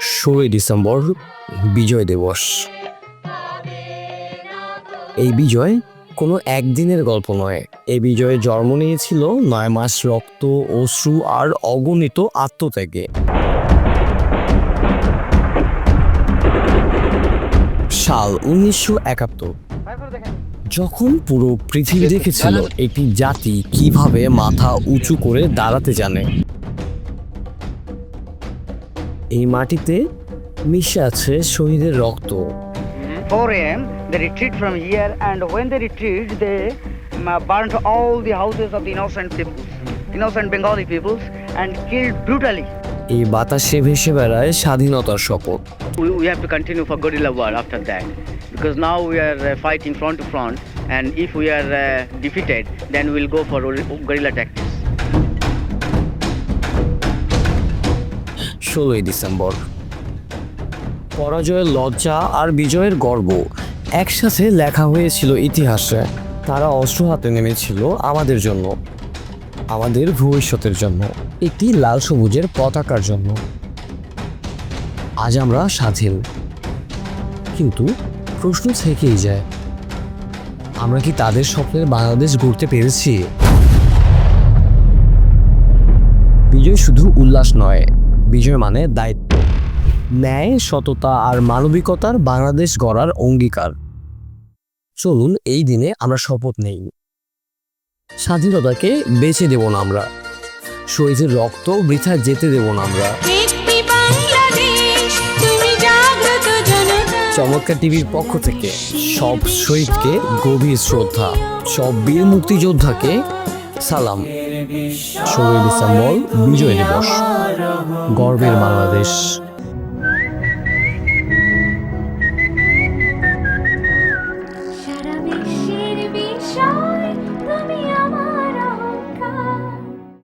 ষোলোই ডিসেম্বর বিজয় দিবস। এই বিজয় কোনো একদিনের গল্প নয়। এই বিজয়ে জন্ম নিয়েছিল নয় মাস রক্ত অশ্রু আর অগণিত আত্মত্যাগে। সাল উনিশশো একাত্তর। যখন পুরো পৃথিবী দেখেছিল একটি জাতি কীভাবে মাথা উঁচু করে দাঁড়াতে জানে। এই মাটিতে মিশে আছে শহীদের রক্ত 4 a.m. They retreat from here, and when they retreat, they um, uh, burnt all the houses of the innocent people, innocent Bengali peoples, and killed brutally. এই বাতাসে ভেসে বেড়ায় স্বাধীনতার শপথ We, we have to continue for guerrilla war after that, because now we are uh, fighting front to front, and if we are uh, defeated, then we'll go ষোলোই December. পরাজয়ের লজ্জা আর বিজয়ের গর্ব একসাথে লেখা হয়েছিল ইতিহাসে। তারা অস্ত্র হাতে নেমেছিল আমাদের জন্য, আমাদের ভবিষ্যতের জন্য, একটি লাল সবুজের পতাকার জন্য। আজ আমরা স্বাধীন। কিন্তু প্রশ্ন থেকেই যায়, আমরা কি তাদের স্বপ্নের বাংলাদেশ গড়তে পেরেছি? বিজয় শুধু উল্লাস নয় বিজয় মানে দায়িত্ব। ন্যায় সততা আর মানবিকতার বাংলাদেশ গড়ার অঙ্গীকার। চলুন এই দিনে আমরা শপথ নেই। স্বাধীনতাকে বেছে দেব না আমরা। শহীদের রক্ত বৃথা যেতে দেব না আমরা। চমৎকার টিভির পক্ষ থেকে সব শহীদকে গভীর শ্রদ্ধা সব বীর মুক্তিযোদ্ধাকে সালাম। ষোলোই ডিসেম্বর বিজয় দিবস। গর্বের বাংলাদেশ।